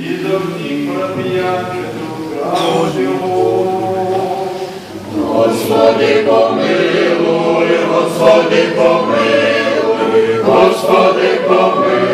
і до всіх храп'яче Божого. Господи помилуй, Господи помилуй, Господи помилуй.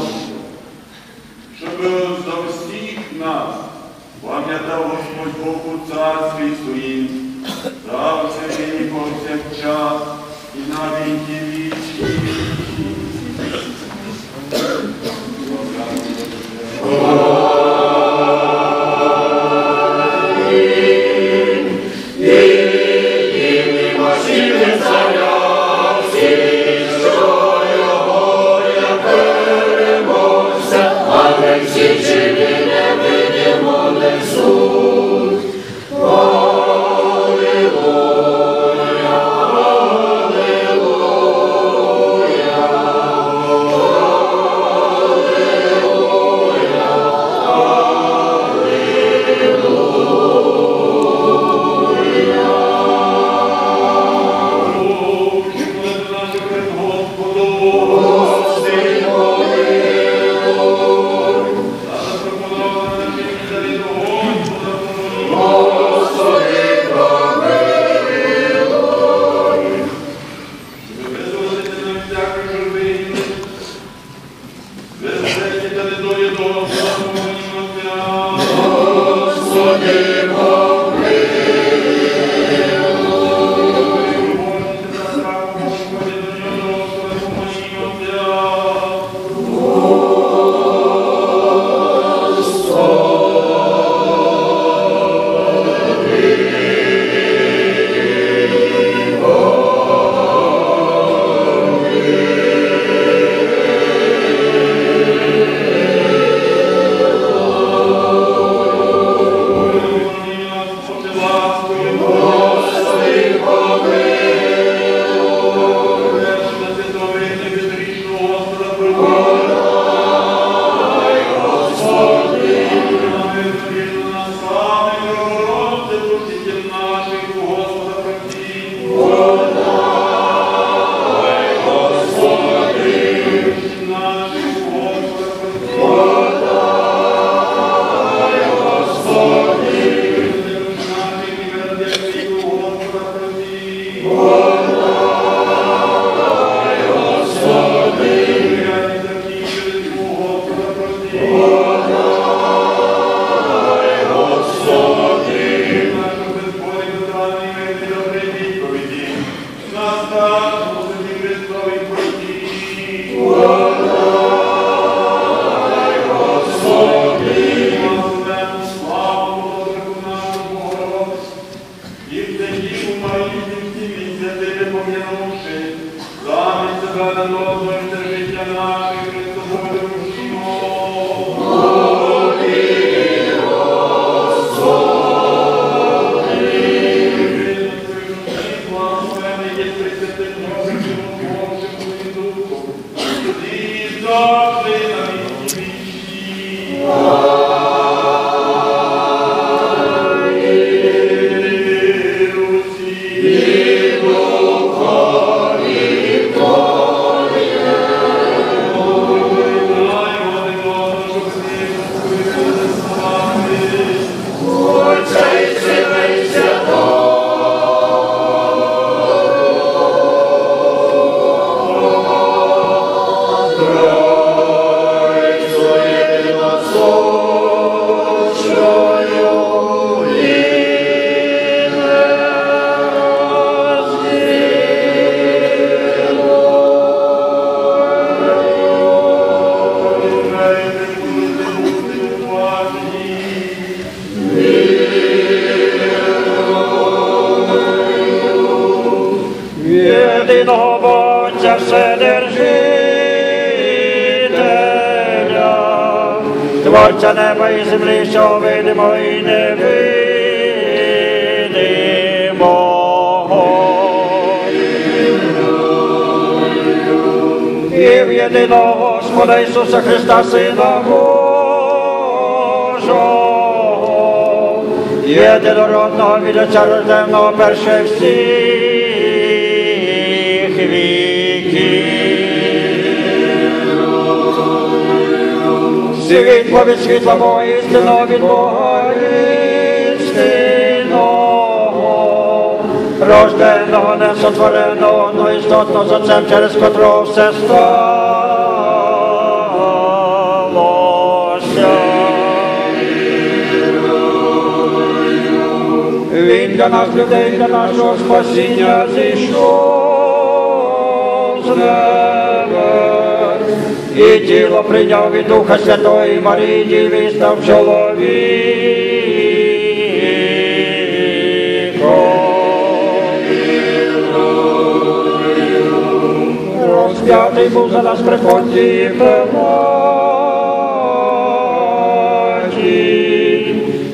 заповнюється молимося, щоб за всіх нас пам'ятав Господь Бог у царстві своїм, дав нині повсякчас і на віки вічні. Shiva. Єдиного Вседержителя, Творця неба і землі, що видимо і невидимого. І в єдиного Господа Ісуса Христа, Сина Божого, єдинородного від Отця рожденого перше всіх Світло від світла Бога від Бога істинного, рожденого, несотвореного, одноістотного з Отцем, через котрого все сталося. Він для нас людей, для нашого спасіння зійшов з неба. І тіло прийняв від Духа Святої Марії, Діви, і став чоловіком. Розп'ятий був за нас при понтії Пилаті,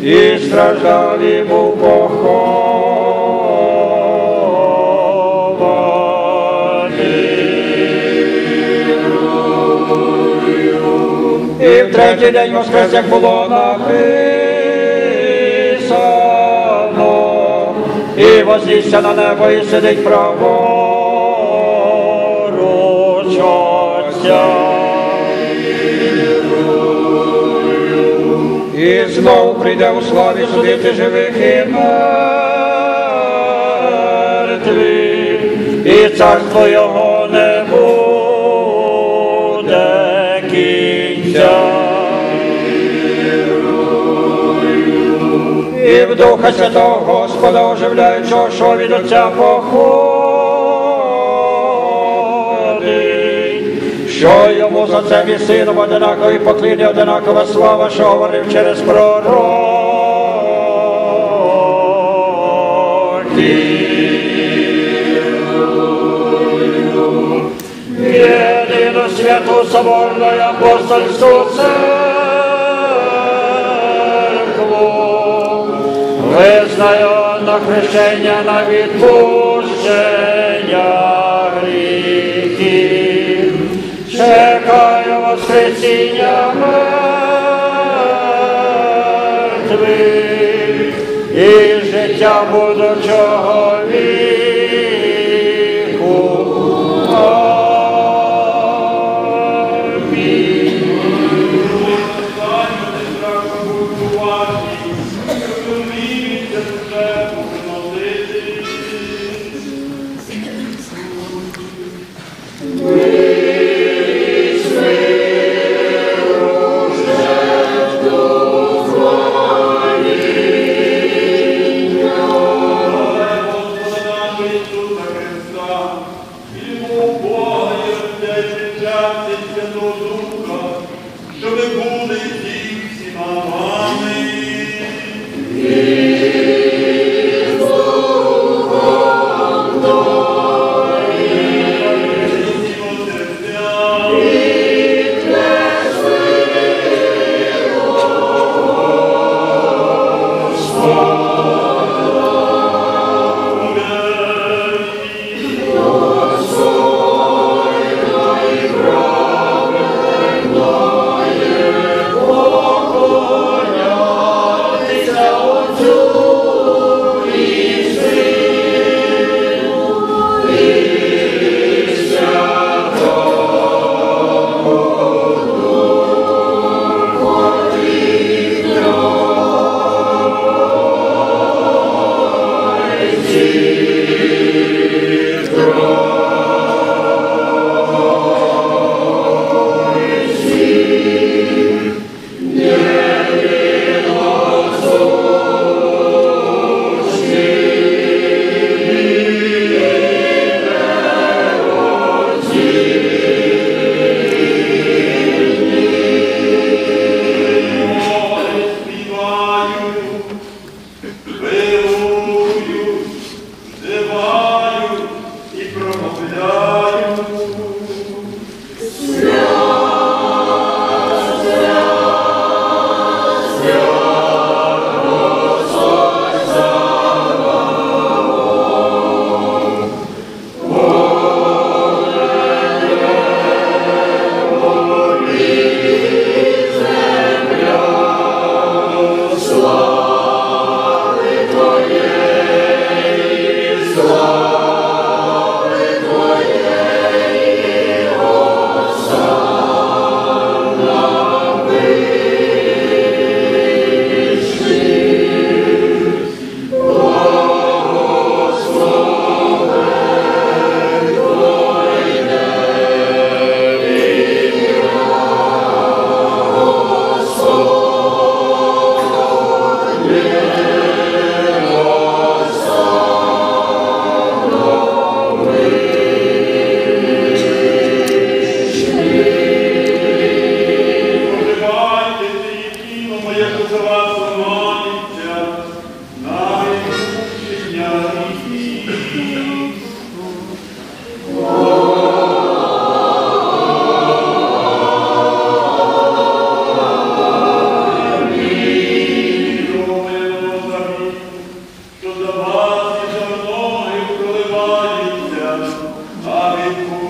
і страждав і був похований. Третій день воскрес, як було написано, і вознісся на небо, і сидить праворуч. І знову прийде у славі судити живих і мертвих, і царство його І в Духа Святого Господа оживляючого, що від Отця походить, що йому за це і сином одинакові покліни, одинакова слава, що говорив через пророків. Єдину святу соборну апостольську церкву, визнаю на хрещення на відпущення гріхів, чекаю воскресіння мертвих і життя будучого віку. Ave cum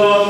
Lord.